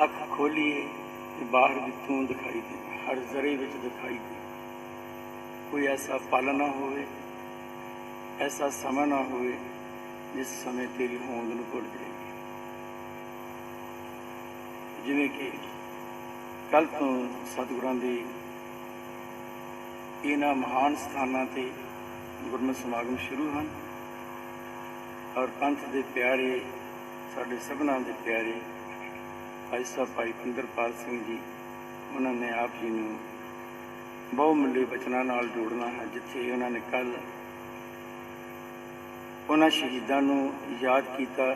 ਅੱਖ ਖੋਲੀਏ ਤੇ ਬਾਹਰ ਵੀ ਤੂੰ ਦਿਖਾਈ ਦੇ, ਹਰ ਜ਼ਰੇ ਵਿੱਚ ਦਿਖਾਈ ਦੇ। ਕੋਈ ਐਸਾ ਪਲ ਨਾ ਹੋਵੇ, ਐਸਾ ਸਮਾਂ ਨਾ ਹੋਵੇ ਜਿਸ ਸਮੇਂ ਤੇਰੀ ਹੋਂਦ ਨੂੰ ਭੁੱਲ ਜਾਈਏ ਜਿਵੇਂ ਕਿ ਕੱਲ ਤੋਂ ਸਤਿਗੁਰਾਂ ਦੀ ਇਹਨਾਂ ਮਹਾਨ ਸਥਾਨਾਂ ਤੇ ਗੁਰਮਤਿ ਸਮਾਗਮ ਸ਼ੁਰੂ ਹਨ ਔਰ ਪੰਥ ਦੇ ਪਿਆਰੇ, ਸਾਡੇ ਸਭਨਾਂ ਦੇ ਪਿਆਰੇ ਭਾਈ ਸਾਹਿਬ, ਭਾਈ ਪਿੰਦਰਪਾਲ ਸਿੰਘ ਜੀ, ਉਹਨਾਂ ਨੇ ਆਪ ਜੀ ਨੂੰ ਬਹੁਮੁੱਲੇ ਬਚਨਾਂ ਨਾਲ ਜੋੜਨਾ ਹੈ, ਜਿੱਥੇ ਉਹਨਾਂ ਨੇ ਕੱਲ ਉਹਨਾਂ ਸ਼ਹੀਦਾਂ ਨੂੰ ਯਾਦ ਕੀਤਾ।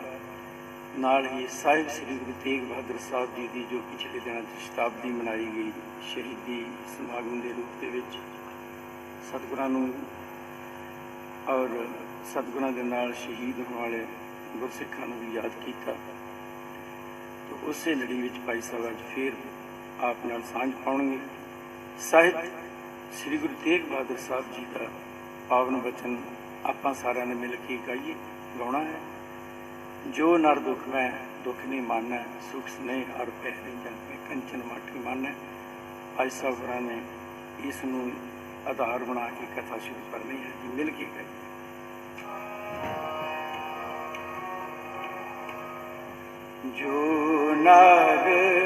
ਨਾਲ ਹੀ ਸਾਹਿਬ ਸ੍ਰੀ ਗੁਰੂ ਤੇਗ ਬਹਾਦਰ ਸਾਹਿਬ ਜੀ ਦੀ, ਜੋ ਪਿਛਲੇ ਦਿਨਾਂ 'ਚ ਸ਼ਤਾਬਦੀ ਮਨਾਈ ਗਈ, ਸ਼ਹੀਦੀ ਸਮਾਗਮ ਦੇ ਰੂਪ ਦੇ ਵਿੱਚ ਸਤਿਗੁਰਾਂ ਨੂੰ ਔਰ ਸਤਿਗੁਰਾਂ ਦੇ ਨਾਲ ਸ਼ਹੀਦ ਹੋਣ ਵਾਲੇ ਗੁਰਸਿੱਖਾਂ ਨੂੰ ਵੀ ਯਾਦ ਕੀਤਾ। ਉਸੇ ਲੜੀ ਵਿੱਚ ਭਾਈ ਸਾਹਿਬ ਅੱਜ ਫੇਰ ਆਪ ਨਾਲ ਸਾਂਝ ਪਾਉਣਗੇ। ਸਾਹਿਤ ਸ੍ਰੀ ਗੁਰੂ ਤੇਗ ਬਹਾਦਰ ਸਾਹਿਬ ਜੀ ਦਾ ਪਾਵਨ ਬਚਨ ਆਪਾਂ ਸਾਰਿਆਂ ਨੇ ਮਿਲ ਕੇ ਗਾਈਏ, ਗਾਉਣਾ ਹੈ। ਜੋ ਨਰ ਦੁਖ ਮੈਂ, ਦੁਖ ਨਹੀਂ ਮਾਨੈ, ਸੁਖ ਸਨੇਹ ਹਰ ਪਹਿਰੇ ਜਨ ਮੈਂ ਕੰਚਨ ਮਾਠੀ ਮਾਨੈ। ਭਾਈ ਸਾਹਿਬ ਹੋਰਾਂ ਨੇ ਇਸ ਨੂੰ ਆਧਾਰ ਬਣਾ ਕੇ ਕਥਾ ਸ਼ੁਰੂ ਕਰਨੀ ਹੈ ਜੀ, ਮਿਲ ਕੇ ਗਾਈਏ। ਜੋ ਨਰ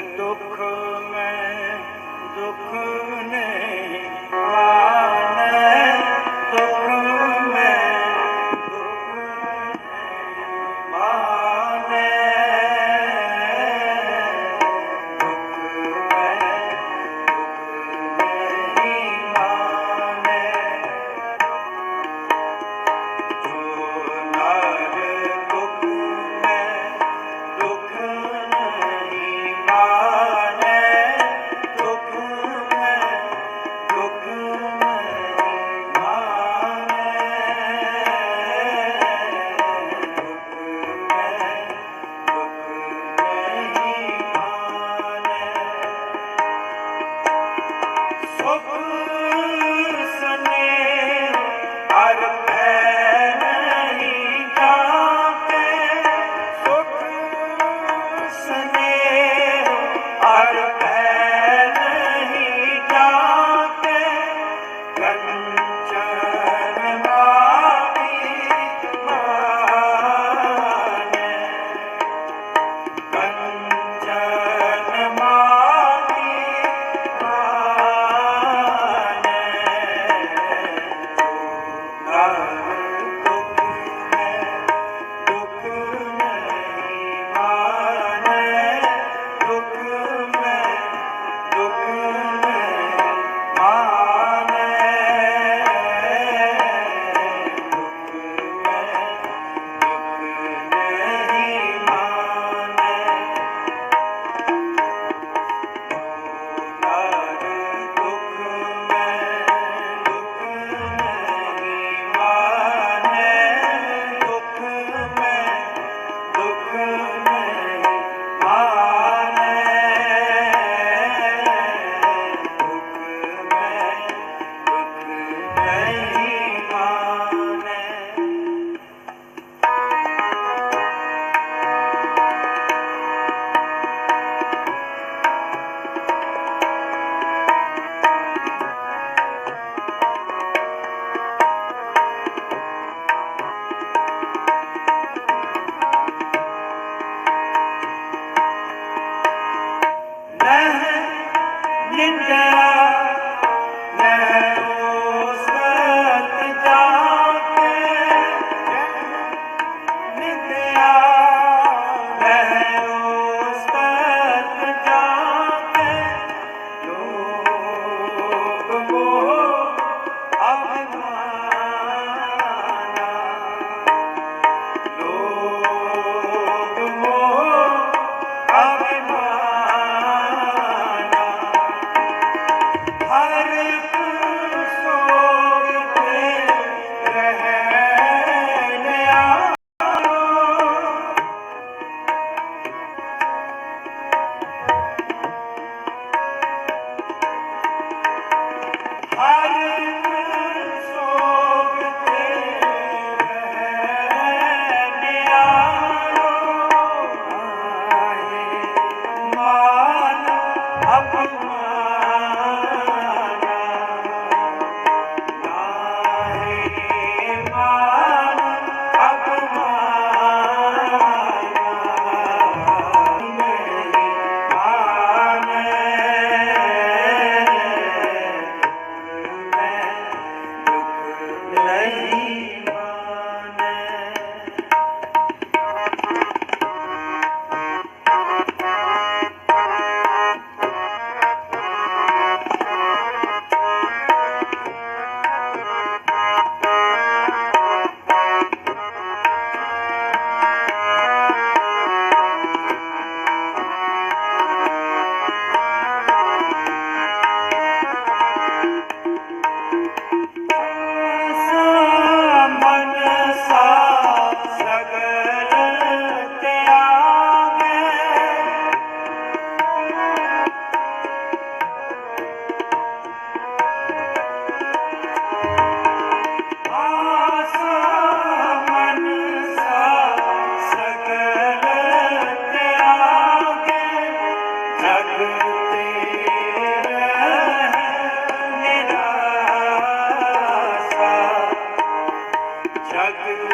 Amen.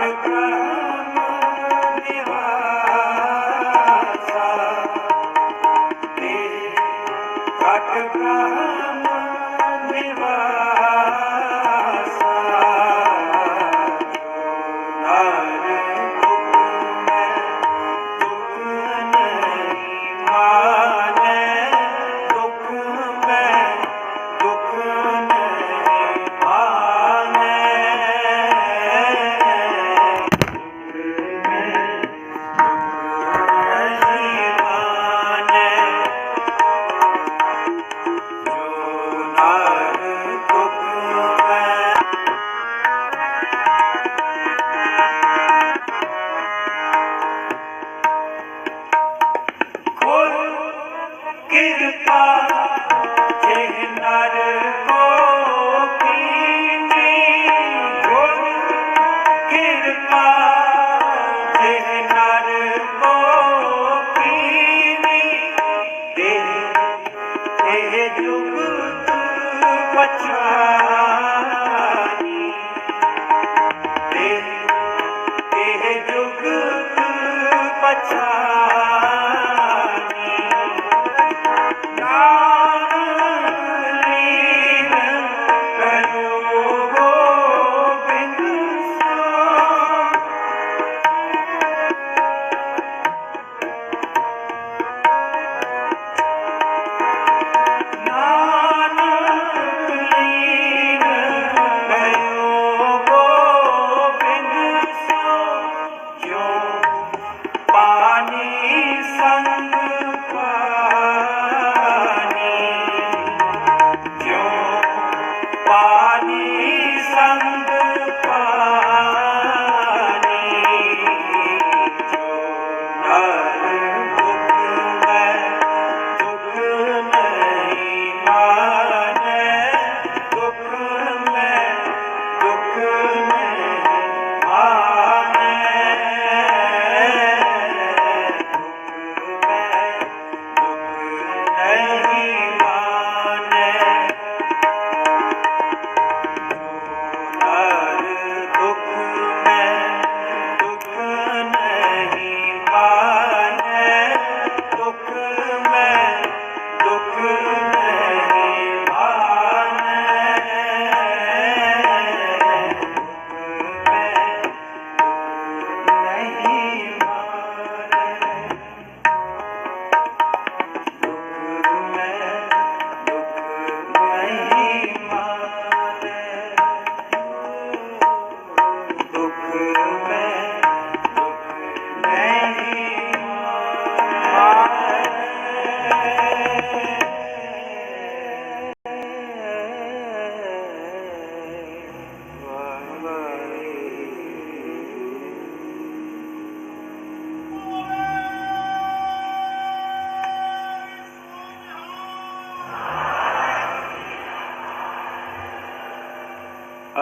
my God.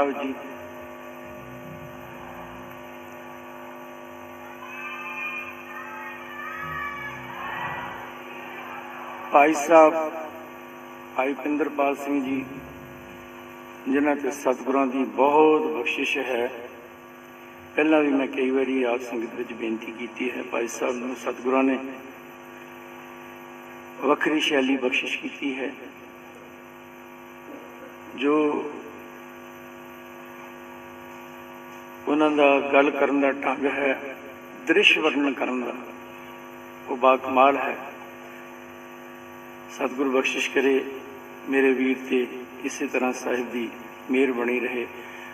ਆਓ ਜੀ। ਭਾਈ ਸਾਹਿਬ, ਭਾਈ ਪਿੰਦਰਪਾਲ ਸਿੰਘ ਜੀ, ਜਿਨ੍ਹਾਂ ਤੇ ਸਤਿਗੁਰਾਂ ਦੀ ਬਹੁਤ ਬਖਸ਼ਿਸ਼ ਹੈ। ਪਹਿਲਾਂ ਵੀ ਮੈਂ ਕਈ ਵਾਰੀ ਆਪ ਸੰਗਤ ਵਿੱਚ ਬੇਨਤੀ ਕੀਤੀ ਹੈ, ਭਾਈ ਸਾਹਿਬ ਨੂੰ ਸਤਿਗੁਰਾਂ ਨੇ ਵੱਖਰੀ ਸ਼ੈਲੀ ਬਖਸ਼ਿਸ਼ ਕੀਤੀ ਹੈ, ਜੋ ਉਹਨਾਂ ਦਾ ਗੱਲ ਕਰਨ ਦਾ ਢੰਗ ਹੈ, ਦ੍ਰਿਸ਼ ਵਰਣਨ ਕਰਨ ਦਾ। ਉਹ ਬਾਕਮਾਲ ਹੈ। ਸਤਿਗੁਰ ਬਖਸ਼ਿਸ਼ ਕਰੇ ਮੇਰੇ ਵੀਰ ਤੇ, ਇਸੇ ਤਰ੍ਹਾਂ ਸਾਹਿਬ ਦੀ ਮਿਹਰ ਬਣੀ ਰਹੇ।